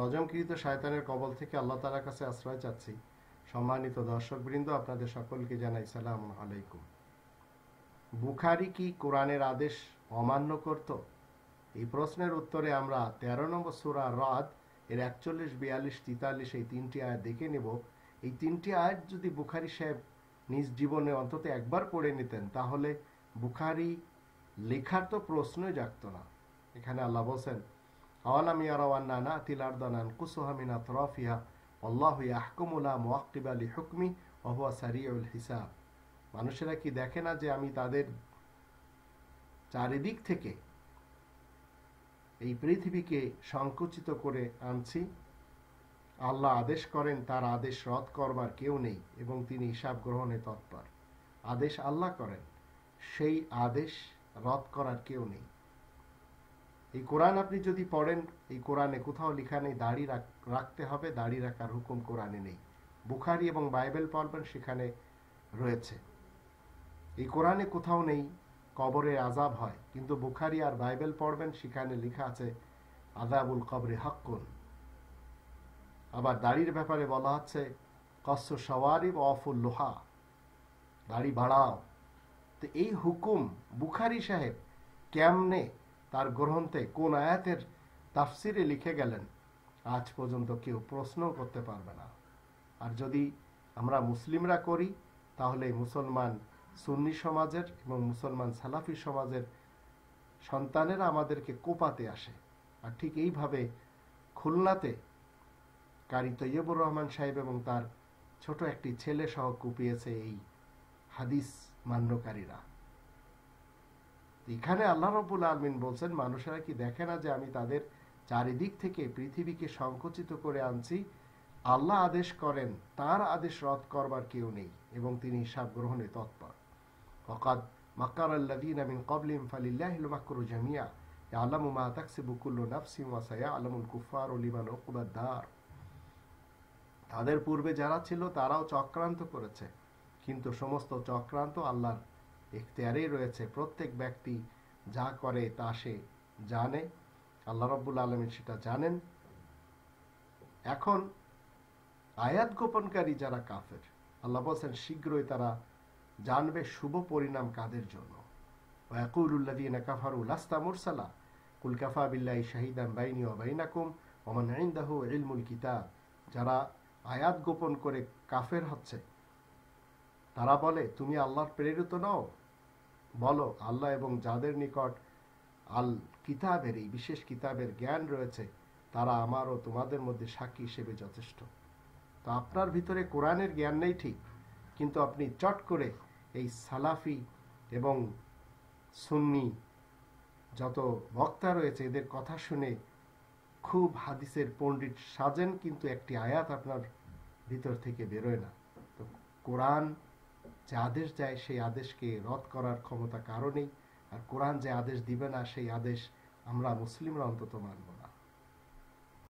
রজমকৃত শায়তানের কবল থেকে আল্লাহ তালার কাছে আশ্রয় চাচ্ছি। সম্মানিত দর্শকবৃন্দ, আপনাদের সকলকে জানাই সালাম আলাইকুম। বুখারি কি কোরআনের আদেশ অমান্য করত? এই প্রশ্নের উত্তরে আমরা তেরো নম্বর সুরা রাত এর একচল্লিশ, বিয়াল্লিশ, তেতাল্লিশ এই তিনটি আয়াত দেখে নেব। এই তিনটি আয়াত যদি বুখারি সাহেব নিজ জীবনে অন্তত একবার পড়ে নিতেন, তাহলে বুখারি লেখার তো প্রশ্নই জাগত না। এখানে আল্লাহ বলছেন আওয়ালাম ইয়ারাওয়ান্না না তিলারদানান কুসুহামিনা তরফিহা আল্লাহ ইয়াহকুমুলা মোয়াক্কিব আলী হুকমি অহুয়া সারিউল হিসাব মানুষেরা কি দেখে না যে আমি তাদের চারিদিক থেকে এই পৃথিবীকে সংকুচিত করে আনছি? আল্লাহ আদেশ করেন, তার আদেশ রদ করবার কেউ নেই এবং তিনি হিসাব গ্রহণে তৎপর। আদেশ আল্লাহ করেন, সেই আদেশ রদ করার কেউ নেই। এই কোরআন আপনি যদি পড়েন, এই কোরআনে কোথাও লেখা নেই, দাড়ি রাখতে হবে, দাড়ি রাখার হুকুম কোরআনে নেই। বুখারি এবং বাইবেল পড়বেন, সেখানে রয়েছে। এই কোরআনে কোথাও নেই, কবরে আজাব হয়, কিন্তু বুখারি আর বাইবেল পড়বেন, সেখানে লেখা আছে আজাবুল কবরে হকুন আবার দাড়ির ব্যাপারে বলা হচ্ছে কস্য সওয়ারি অফুল লোহা। দাড়ি বাড়াও। তো এই হুকুম বুখারি সাহেব কেমনে তার গ্রন্থে কোন আয়াতের তাফসিরে লিখে গেলেন, আজ পর্যন্ত কেউ প্রশ্ন করতে পারবে না। আর যদি আমরা মুসলিমরা করি, তাহলে মুসলমান সুন্নি সমাজের এবং মুসলমান সালাফি সমাজের সন্তানেরা আমাদেরকে কোপাতে আসে। আর ঠিক এইভাবে খুলনাতে কারি তৈয়বুর রহমান সাহেব এবং তার ছোট একটি ছেলে সহ কুপিয়েছে এই হাদিস মান্যকারীরা। এখানে আল্লাহ রবুল আলমিন বলছেন, মানুষেরা কি দেখে না যে আমি তাদের চারিদিক থেকে পৃথিবীকে সংকুচিত করে আনছি? আল্লাহ আদেশ করেন, তার আদেশ রদ করবার কেউ নেই এবং তিনি হিসাব গ্রহণে তৎপর। ফকাদ আল্লাদিন আমিন কবলিম জামিয়া। আলামু মা কুল্লু নাফসিম ওয়াসায়া আলামুল কুফার ওকুবাদ্দার তাদের পূর্বে যারা ছিল তারাও চক্রান্ত করেছে, কিন্তু সমস্ত চক্রান্ত আল্লাহর এখতিয়ারেই রয়েছে, প্রত্যেক ব্যক্তি যা করে তা সে জানে। আল্লাহ রব্বুল আলমী সেটা জানেন। এখন আয়াত গোপনকারী যারা কাফের, আল্লাহ বলছেন, শীঘ্রই তারা জানবে শুভ পরিণাম কাদের জন্য। যারা আয়াত গোপন করে কাফের হচ্ছে তারা বলে, তুমি আল্লাহর প্রেরিত নও। বলো, আল্লাহ এবং যাদের নিকট আল কিতাবের, এই বিশেষ কিতাবের জ্ঞান রয়েছে, তারা আমার ও তোমাদের মধ্যে সাক্ষী হিসেবে যথেষ্ট। তো আপনার ভিতরে কোরআনের জ্ঞান নেই ঠিক, কিন্তু আপনি চট করে এই সালাফি এবং সুন্নি যত বক্তা রয়েছে, এদের কথা শুনে খুব হাদিসের পণ্ডিত সাজেন কিন্তু একটি আয়াত আপনার ভিতর থেকে বেরোয় না। তো কোরআন যে আদেশ যায় সেই আদেশকে রদ করার ক্ষমতা কারণেই আর কোরআন যে আদেশ দিবে না, সেই আদেশ আমরা মুসলিমরা অন্তত মানব